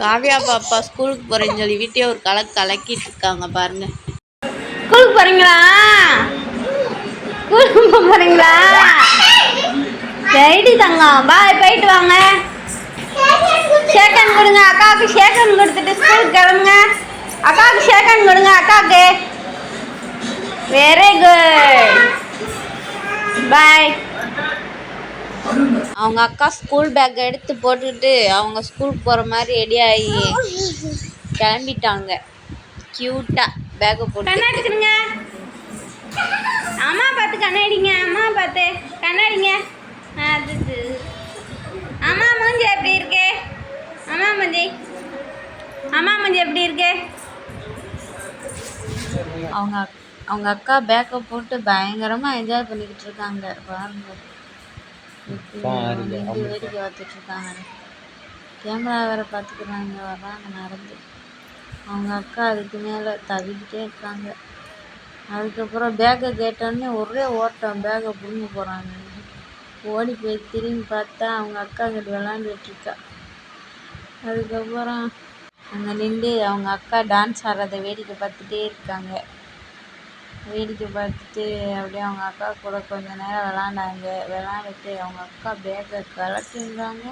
காவியா பாப்பா ஸ்கூலுக்கு போகிறேன்னு சொல்லி வீட்டே ஒரு கலக்கு கலக்கிட்டு இருக்காங்க பாருங்க. ஸ்கூலுக்கு போறீங்களா? ஸ்கூலுக்கு போக போறீங்களா? சரிடி தங்கம். பாய் போயிட்டு வாங்க. ஷேக்கன் கொடுங்க அக்காவுக்கு ஷேக்கன் கொடுத்துட்டு ஸ்கூலுக்கு கிளம்புங்க. அக்காவுக்கு ஷேக்கன் கொடுங்க அக்காவுக்கு. வெரி குட் பாய் அவங்க அக்கா ஸ்கூல் பேக் எடுத்து போட்டுக்கிட்டு அவங்க ஸ்கூலுக்கு போகிற மாதிரி ரெடி ஆகி கிளம்பிட்டாங்க. க்யூட்டாக பேக்கை போட்டு அம்மா பார்த்து கண்ணாடிங்க. அம்மா பார்த்து கண்ணாடிங்க. அது. அம்மா மூஞ்சி எப்படி இருக்கு? அம்மா மூஞ்சி. அம்மா மூஞ்சி எப்படி இருக்கு? அவங்க அவங்க அக்கா பேக்கை போட்டு பயங்கரமாக என்ஜாய் பண்ணிக்கிட்டு இருக்காங்க. பாருங்க. வேடிக்கை பார்த்துட்டு இருக்காங்க கேமரா வேற பார்த்துக்கிறாங்க வர்றாங்க நடந்து. அவங்க அக்கா அதுக்கு மேலே தவிக்கிட்டே இருக்காங்க. அதுக்கப்புறம் பேக்கை கேட்டோடனே ஒரே ஓட்டம் பேக்கை பிடுங்க போகிறாங்க ஓடி போய் திரும்பி பார்த்தா அவங்க அக்கா கிட்ட விளாண்டுட்டு இருக்கா அதுக்கப்புறம் அங்கே நின்று அவங்க அக்கா டான்ஸ் ஆடுறத வேடிக்கை பார்த்துட்டே இருக்காங்க. வேடிக்கை பார்த்துட்டு அப்படியே அவங்க அக்கா கூட கொஞ்ச நேரம் விளாண்டாங்க. விளாண்டுட்டு அவங்க அக்கா பேக்கை கலட்டுன்றாங்க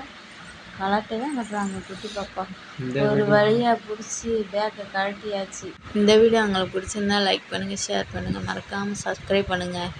கலட்டவே மாட்டுறாங்க குட்டி பாப்பா. ஒரு வழியாக பிடிச்சி பேக்கை கழட்டியாச்சு. இந்த வீடியோ உங்களுக்கு பிடிச்சிருந்தா லைக் பண்ணுங்கள் ஷேர் பண்ணுங்கள் மறக்காமல் சப்ஸ்கிரைப் பண்ணுங்கள்